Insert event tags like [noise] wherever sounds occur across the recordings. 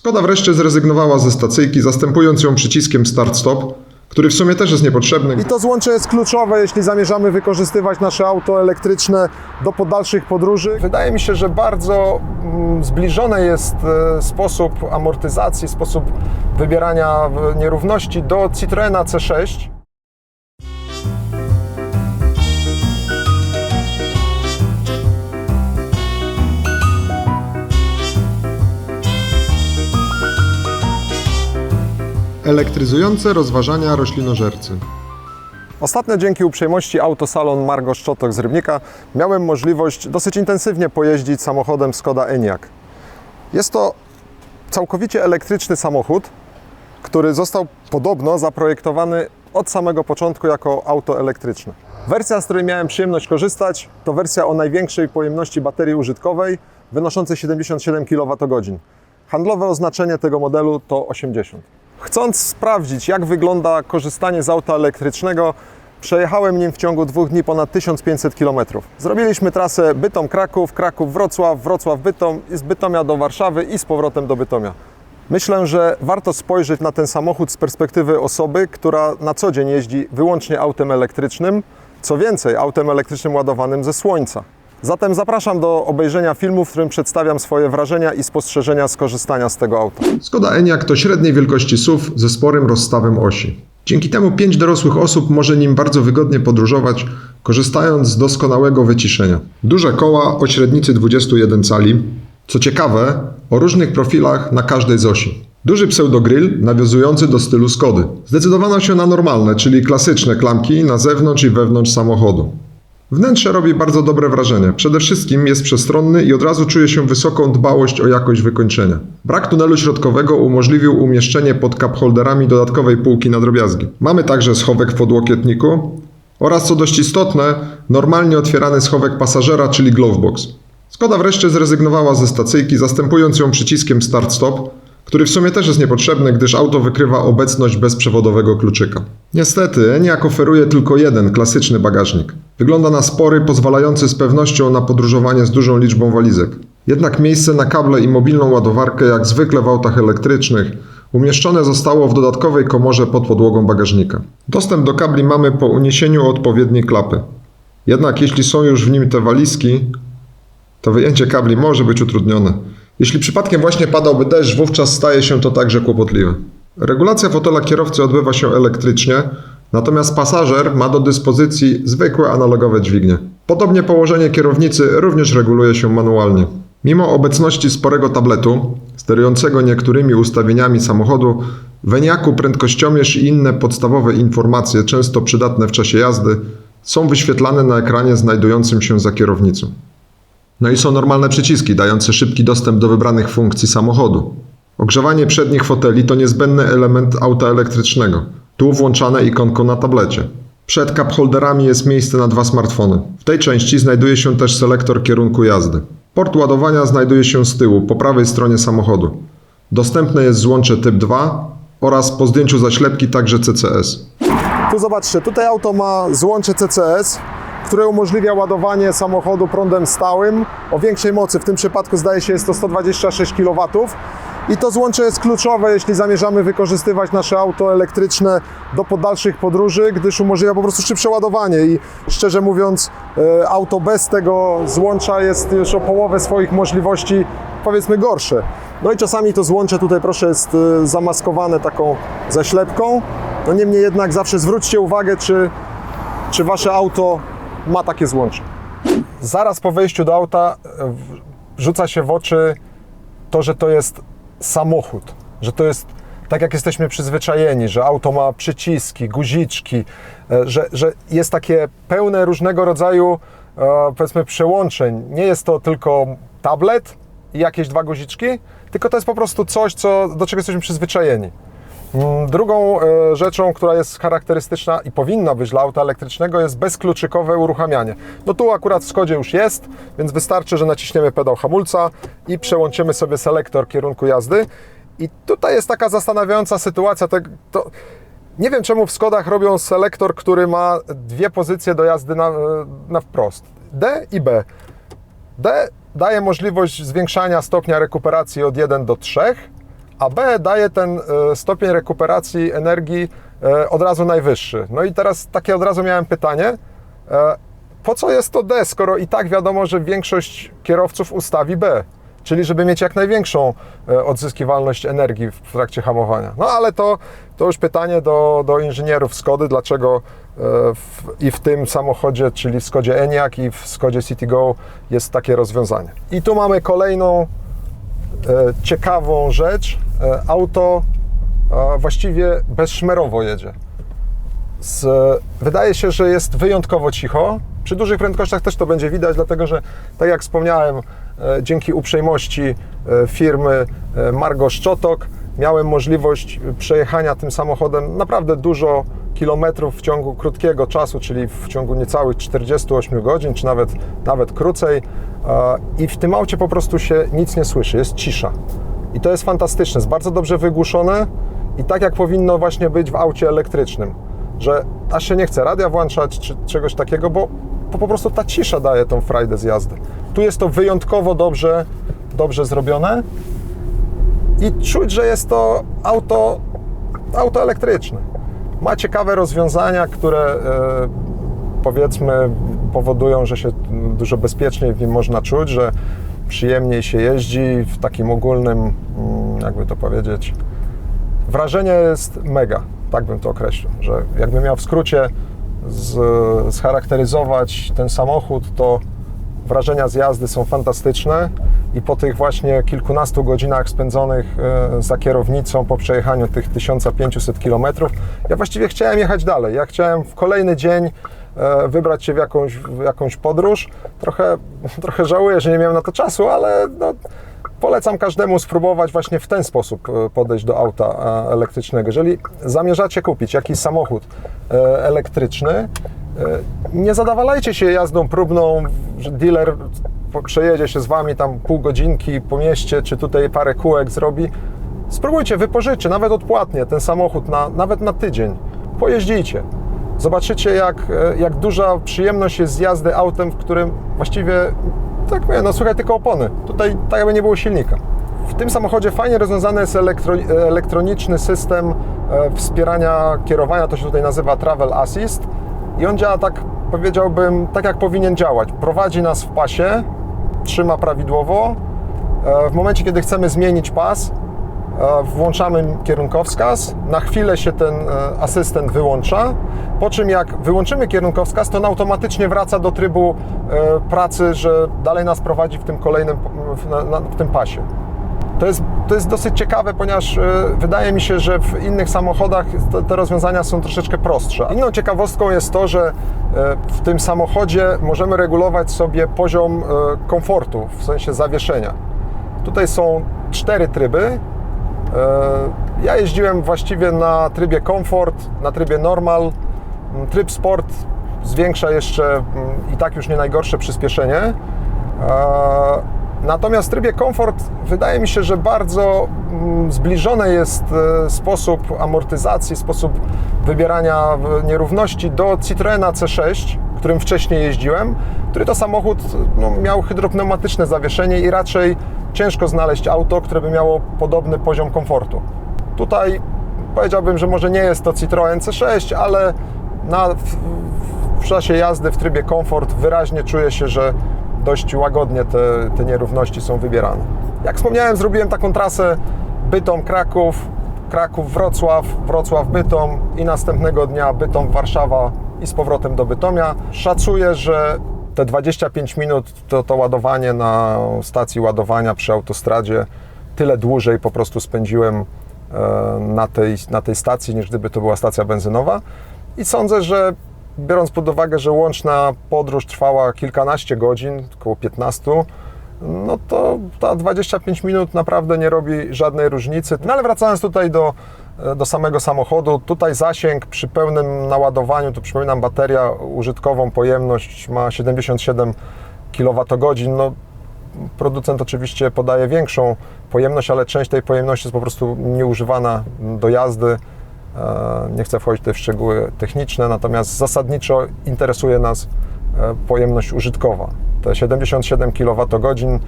Skoda wreszcie zrezygnowała ze stacyjki, zastępując ją przyciskiem start-stop, który w sumie też jest niepotrzebny. I to złącze jest kluczowe, jeśli zamierzamy wykorzystywać nasze auto elektryczne do podalszych podróży. Wydaje mi się, że bardzo mm, zbliżony jest e, sposób amortyzacji, sposób wybierania nierówności do Citroena C6. Elektryzujące rozważania roślinożercy. Ostatnio dzięki uprzejmości Autosalon Margo Szczotok z Rybnika miałem możliwość dosyć intensywnie pojeździć samochodem Skoda Enyaq. Jest to całkowicie elektryczny samochód, który został podobno zaprojektowany od samego początku jako auto elektryczne. Wersja, z której miałem przyjemność korzystać, to wersja o największej pojemności baterii użytkowej, wynoszącej 77 kWh. Handlowe oznaczenie tego modelu to 80. Chcąc sprawdzić, jak wygląda korzystanie z auta elektrycznego, przejechałem nim w ciągu dwóch dni ponad 1500 km. Zrobiliśmy trasę Bytom-Kraków, Kraków-Wrocław, Wrocław-Bytom i z Bytomia do Warszawy i z powrotem do Bytomia. Myślę, że warto spojrzeć na ten samochód z perspektywy osoby, która na co dzień jeździ wyłącznie autem elektrycznym, co więcej, autem elektrycznym ładowanym ze słońca. Zatem zapraszam do obejrzenia filmu, w którym przedstawiam swoje wrażenia i spostrzeżenia z korzystania z tego auta. Skoda Enyaq to średniej wielkości SUV ze sporym rozstawem osi. Dzięki temu pięć dorosłych osób może nim bardzo wygodnie podróżować, korzystając z doskonałego wyciszenia. Duże koła o średnicy 21 cali, co ciekawe, o różnych profilach na każdej z osi. Duży pseudogrill nawiązujący do stylu Skody. Zdecydowano się na normalne, czyli klasyczne klamki na zewnątrz i wewnątrz samochodu. Wnętrze robi bardzo dobre wrażenie. Przede wszystkim jest przestronny i od razu czuje się wysoką dbałość o jakość wykończenia. Brak tunelu środkowego umożliwił umieszczenie pod cup holderami dodatkowej półki na drobiazgi. Mamy także schowek w podłokietniku oraz, co dość istotne, normalnie otwierany schowek pasażera, czyli glovebox. Skoda wreszcie zrezygnowała ze stacyjki, zastępując ją przyciskiem start-stop, który w sumie też jest niepotrzebny, gdyż auto wykrywa obecność bezprzewodowego kluczyka. Niestety, Enyaq oferuje tylko jeden klasyczny bagażnik. Wygląda na spory, pozwalający z pewnością na podróżowanie z dużą liczbą walizek. Jednak miejsce na kable i mobilną ładowarkę, jak zwykle w autach elektrycznych, umieszczone zostało w dodatkowej komorze pod podłogą bagażnika. Dostęp do kabli mamy po uniesieniu odpowiedniej klapy. Jednak jeśli są już w nim te walizki, to wyjęcie kabli może być utrudnione. Jeśli przypadkiem właśnie padałby deszcz, wówczas staje się to także kłopotliwe. Regulacja fotela kierowcy odbywa się elektrycznie, natomiast pasażer ma do dyspozycji zwykłe analogowe dźwignie. Podobnie położenie kierownicy również reguluje się manualnie. Mimo obecności sporego tabletu, sterującego niektórymi ustawieniami samochodu, w Enyaqu prędkościomierz i inne podstawowe informacje, często przydatne w czasie jazdy, są wyświetlane na ekranie znajdującym się za kierownicą. No i są normalne przyciski dające szybki dostęp do wybranych funkcji samochodu. Ogrzewanie przednich foteli to niezbędny element auta elektrycznego. Tu włączane ikonką na tablecie. Przed cup holderami jest miejsce na dwa smartfony. W tej części znajduje się też selektor kierunku jazdy. Port ładowania znajduje się z tyłu, po prawej stronie samochodu. Dostępne jest złącze typ 2 oraz po zdjęciu zaślepki także CCS. Tu zobaczcie, tutaj auto ma złącze CCS, które umożliwia ładowanie samochodu prądem stałym o większej mocy. W tym przypadku zdaje się jest to 126 kW. I to złącze jest kluczowe, jeśli zamierzamy wykorzystywać nasze auto elektryczne do podalszych podróży, gdyż umożliwia po prostu szybsze ładowanie. I szczerze mówiąc, e, auto bez tego złącza jest już o połowę swoich możliwości, powiedzmy, gorsze. No i czasami to złącze tutaj, proszę, jest e, zamaskowane taką zaślepką. No niemniej jednak zawsze zwróćcie uwagę, czy, czy wasze auto ma takie złącze. Zaraz po wejściu do auta e, rzuca się w oczy to, że to jest samochód, że to jest tak jak jesteśmy przyzwyczajeni, że auto ma przyciski, guziczki, e, że, że jest takie pełne różnego rodzaju e, powiedzmy przełączeń. Nie jest to tylko tablet i jakieś dwa guziczki, tylko to jest po prostu coś, co, do czego jesteśmy przyzwyczajeni. Mm, Drugą e, rzeczą, która jest charakterystyczna i powinna być dla auta elektrycznego, jest bezkluczykowe uruchamianie. No tu akurat w Skodzie już jest, więc wystarczy, że naciśniemy pedał hamulca i przełączymy sobie selektor kierunku jazdy. I tutaj jest taka zastanawiająca sytuacja. To, to, nie wiem czemu w Skodach robią selektor, który ma dwie pozycje do jazdy na, na wprost. D i B. D daje możliwość zwiększania stopnia rekuperacji od 1 do 3, a B daje ten e, stopień rekuperacji energii e, od razu najwyższy. No i teraz takie od razu miałem pytanie, e, po co jest to D, skoro i tak wiadomo, że większość kierowców ustawi B? Czyli żeby mieć jak największą odzyskiwalność energii w trakcie hamowania. No ale to, to już pytanie do, do inżynierów Skody, dlaczego w, i w tym samochodzie, czyli w Skodzie Enyaq i w Skodzie Citigo jest takie rozwiązanie. I tu mamy kolejną ciekawą rzecz. E, auto e, właściwie bezszmerowo jedzie. Z, wydaje się, że jest wyjątkowo cicho. Przy dużych prędkościach też to będzie widać, dlatego że, tak jak wspomniałem, e, dzięki uprzejmości e, firmy e, Margo Szczotok miałem możliwość przejechania tym samochodem naprawdę dużo kilometrów w ciągu krótkiego czasu, czyli w ciągu niecałych 48 godzin, czy nawet, nawet krócej. E, I w tym aucie po prostu się nic nie słyszy, jest cisza. I to jest fantastyczne, jest bardzo dobrze wygłuszone i tak jak powinno właśnie być w aucie elektrycznym że aż się nie chce radia włączać czy czegoś takiego, bo po, po prostu ta cisza daje tą frajdę z jazdy. Tu jest to wyjątkowo dobrze, dobrze zrobione i czuć, że jest to auto, auto elektryczne. Ma ciekawe rozwiązania, które e, powiedzmy powodują, że się dużo bezpieczniej w nim można czuć, że przyjemniej się jeździ w takim ogólnym, mm, jakby to powiedzieć, wrażenie jest mega, tak bym to określił, że jakbym miał w skrócie z, scharakteryzować ten samochód, to wrażenia z jazdy są fantastyczne i po tych właśnie kilkunastu godzinach spędzonych e, za kierownicą, po przejechaniu tych 1500 km, ja właściwie chciałem jechać dalej. Ja chciałem w kolejny dzień e, wybrać się w jakąś, w jakąś podróż. Trochę, [laughs] trochę żałuję, że nie miałem na to czasu, ale no, Polecam każdemu spróbować właśnie w ten sposób e, podejść do auta elektrycznego. Jeżeli zamierzacie kupić jakiś samochód elektryczny, nie zadawalajcie się jazdą próbną, że dealer przejedzie się z wami tam pół godzinki po mieście, czy tutaj parę kółek zrobi. Spróbujcie, wypożyczy, nawet odpłatnie ten samochód, na, nawet na tydzień. Pojeździcie. Zobaczycie, jak, jak duża przyjemność jest z jazdy autem, w którym właściwie tak mówię, no słuchaj, tylko opony. Tutaj tak jakby nie było silnika. W tym samochodzie fajnie rozwiązany jest elektro, elektroniczny system e, wspierania kierowania, to się tutaj nazywa Travel Assist i on działa tak, powiedziałbym, tak jak powinien działać. Prowadzi nas w pasie, trzyma prawidłowo. E, w momencie, kiedy chcemy zmienić pas, e, włączamy kierunkowskaz, na chwilę się ten e, asystent wyłącza, po czym jak wyłączymy kierunkowskaz, to on automatycznie wraca do trybu pracy, że dalej nas prowadzi w tym kolejnym, w tym pasie. To jest, to jest dosyć ciekawe, ponieważ e, wydaje mi się, że w innych samochodach te, te rozwiązania są troszeczkę prostsze. Inną ciekawostką jest to, że e, w tym samochodzie możemy regulować sobie poziom e, komfortu, w sensie zawieszenia. Tutaj są cztery tryby. Ja jeździłem właściwie na trybie komfort, na trybie normal. Tryb sport zwiększa jeszcze mm, i tak już nie najgorsze przyspieszenie. Natomiast w trybie komfort wydaje mi się, że bardzo mm, zbliżony jest e, sposób amortyzacji, sposób wybierania nierówności do Citroena C6, którym wcześniej jeździłem, który to samochód no, miał hydropneumatyczne zawieszenie i raczej ciężko znaleźć auto, które by miało podobny poziom komfortu. Tutaj powiedziałbym, że może nie jest to Citroen C6, ale na, w, w czasie jazdy w trybie komfort wyraźnie czuje się, że dość łagodnie te, te nierówności są wybierane. Jak wspomniałem, zrobiłem taką trasę Bytom-Kraków, Kraków-Wrocław, Wrocław-Bytom i następnego dnia Bytom-Warszawa i z powrotem do Bytomia. Szacuję, że te 25 minut to, to ładowanie na stacji ładowania przy autostradzie tyle dłużej po prostu spędziłem e, na tej, na tej stacji, niż gdyby to była stacja benzynowa. I sądzę, że biorąc pod uwagę, że łączna podróż trwała kilkanaście godzin, około 15, no to ta 25 minut naprawdę nie robi żadnej różnicy. No ale wracając tutaj do, do samego samochodu, tutaj zasięg przy pełnym naładowaniu, tu przypominam, bateria użytkową pojemność ma 77 kWh. No, producent oczywiście podaje większą pojemność, ale część tej pojemności jest po prostu nieużywana do jazdy. E, Nie chcę wchodzić w szczegóły techniczne, natomiast zasadniczo interesuje nas e, pojemność użytkowa. Te 77 kWh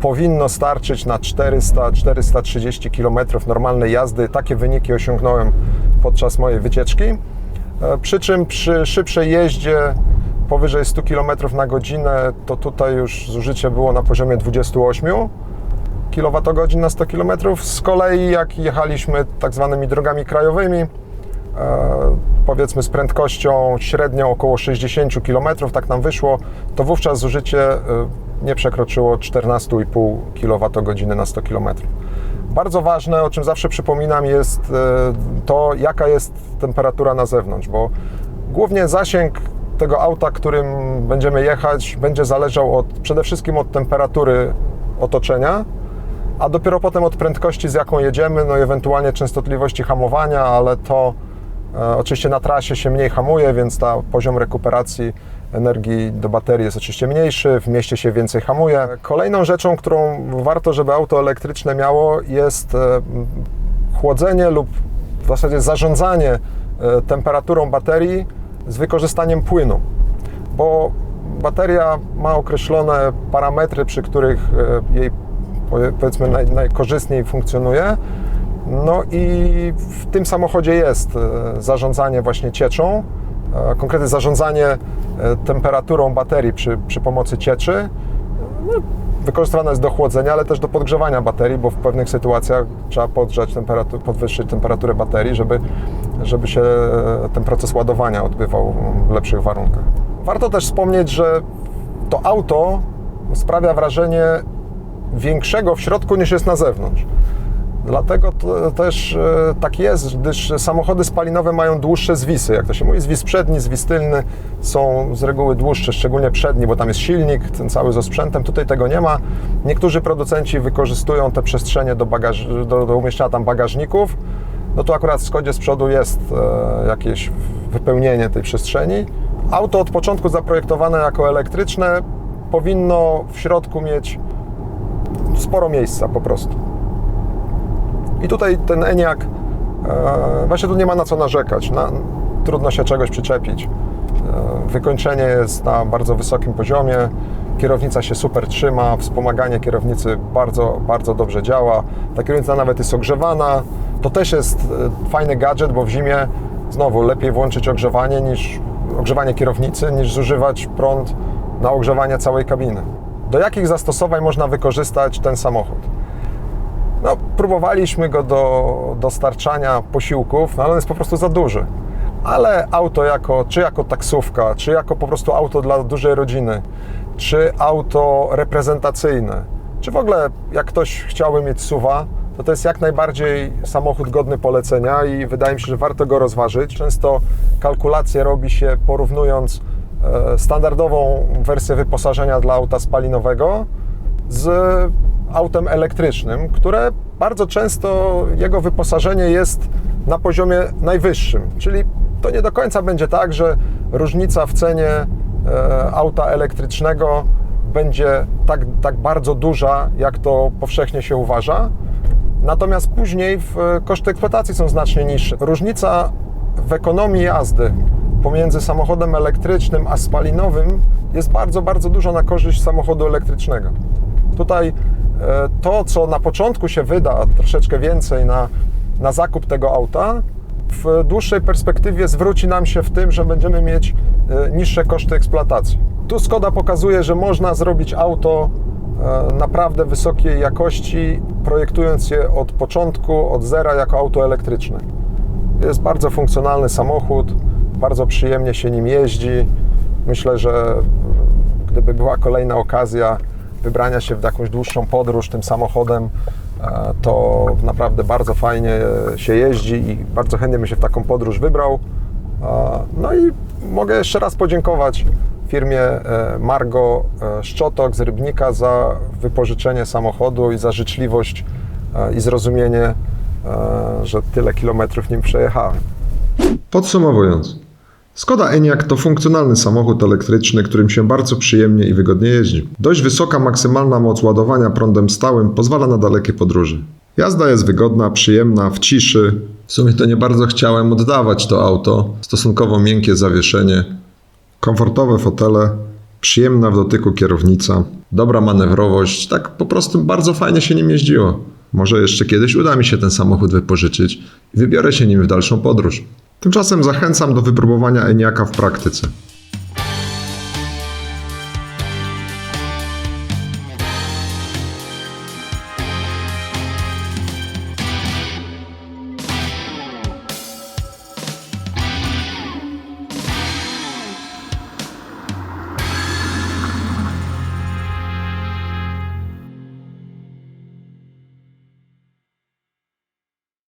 powinno starczyć na 400-430 km normalnej jazdy. Takie wyniki osiągnąłem podczas mojej wycieczki. E, Przy czym przy szybszej jeździe powyżej 100 km na godzinę, to tutaj już zużycie było na poziomie 28 kWh na 100 km. Z kolei jak jechaliśmy tak zwanymi drogami krajowymi, e, powiedzmy z prędkością średnią około 60 km, tak nam wyszło, to wówczas zużycie e, nie przekroczyło 14,5 kWh na 100 km. Bardzo ważne, o czym zawsze przypominam, jest e, to, jaka jest temperatura na zewnątrz, bo głównie zasięg tego auta, którym będziemy jechać, będzie zależał od, przede wszystkim od temperatury otoczenia, a dopiero potem od prędkości, z jaką jedziemy, no i ewentualnie częstotliwości hamowania, ale to e, oczywiście na trasie się mniej hamuje, więc ta poziom rekuperacji energii do baterii jest oczywiście mniejszy, w mieście się więcej hamuje. Kolejną rzeczą, którą warto, żeby auto elektryczne miało, jest e, chłodzenie lub w zasadzie zarządzanie e, temperaturą baterii z wykorzystaniem płynu, bo bateria ma określone parametry, przy których e, jej powiedzmy naj, najkorzystniej funkcjonuje. No i w tym samochodzie jest e, zarządzanie właśnie cieczą, konkretnie zarządzanie e, temperaturą baterii przy, przy pomocy cieczy. No, wykorzystywana jest do chłodzenia, ale też do podgrzewania baterii, bo w pewnych sytuacjach trzeba podgrzać temperaturę, podwyższyć temperaturę baterii, żeby, żeby się e, ten proces ładowania odbywał w lepszych warunkach. Warto też wspomnieć, że to auto sprawia wrażenie większego w środku niż jest na zewnątrz. Dlatego też e, tak jest, gdyż samochody spalinowe mają dłuższe zwisy, jak to się mówi, zwis przedni, zwis tylny są z reguły dłuższe, szczególnie przedni, bo tam jest silnik, ten cały ze sprzętem, tutaj tego nie ma. Niektórzy producenci wykorzystują te przestrzenie do, bagaż, do, do umieszczania tam bagażników, no to akurat w Skodzie z przodu jest e, jakieś wypełnienie tej przestrzeni. Auto od początku zaprojektowane jako elektryczne powinno w środku mieć sporo miejsca po prostu. I tutaj ten Eniak, e, właśnie tu nie ma na co narzekać, na, trudno się czegoś przyczepić. E, wykończenie jest na bardzo wysokim poziomie, kierownica się super trzyma, wspomaganie kierownicy bardzo, bardzo dobrze działa. Ta kierownica nawet jest ogrzewana. To też jest e, fajny gadżet, bo w zimie znowu lepiej włączyć ogrzewanie niż ogrzewanie kierownicy, niż zużywać prąd na ogrzewanie całej kabiny. Do jakich zastosowań można wykorzystać ten samochód? No, próbowaliśmy go do dostarczania posiłków, no, ale on jest po prostu za duży. Ale auto jako, czy jako taksówka, czy jako po prostu auto dla dużej rodziny, czy auto reprezentacyjne, czy w ogóle jak ktoś chciałby mieć suwa, to to jest jak najbardziej samochód godny polecenia i wydaje mi się, że warto go rozważyć. Często kalkulacje robi się porównując standardową wersję wyposażenia dla auta spalinowego z autem elektrycznym, które bardzo często jego wyposażenie jest na poziomie najwyższym. Czyli to nie do końca będzie tak, że różnica w cenie e, auta elektrycznego będzie tak, tak bardzo duża, jak to powszechnie się uważa. Natomiast później e, koszty eksploatacji są znacznie niższe. Różnica w ekonomii jazdy pomiędzy samochodem elektrycznym a spalinowym jest bardzo, bardzo dużo na korzyść samochodu elektrycznego. Tutaj e, to, co na początku się wyda troszeczkę więcej na, na zakup tego auta, w dłuższej perspektywie zwróci nam się w tym, że będziemy mieć e, niższe koszty eksploatacji. Tu Skoda pokazuje, że można zrobić auto e, naprawdę wysokiej jakości, projektując je od początku, od zera jako auto elektryczne. Jest bardzo funkcjonalny samochód, bardzo przyjemnie się nim jeździ. Myślę, że gdyby była kolejna okazja wybrania się w jakąś dłuższą podróż tym samochodem, e, to naprawdę bardzo fajnie się jeździ i bardzo chętnie bym się w taką podróż wybrał. E, No i mogę jeszcze raz podziękować firmie e, Margo Szczotok z Rybnika za wypożyczenie samochodu i za życzliwość i zrozumienie, że tyle kilometrów nim przejechałem. Podsumowując, Skoda Enyaq to funkcjonalny samochód elektryczny, którym się bardzo przyjemnie i wygodnie jeździ. Dość wysoka maksymalna moc ładowania prądem stałym pozwala na dalekie podróże. Jazda jest wygodna, przyjemna, w ciszy. W sumie to nie bardzo chciałem oddawać to auto. Stosunkowo miękkie zawieszenie, komfortowe fotele, Przyjemna w dotyku kierownica, dobra manewrowość, tak po prostu bardzo fajnie się nim jeździło. Może jeszcze kiedyś uda mi się ten samochód wypożyczyć i wybiorę się nim w dalszą podróż. Tymczasem zachęcam do wypróbowania Eniaka w praktyce.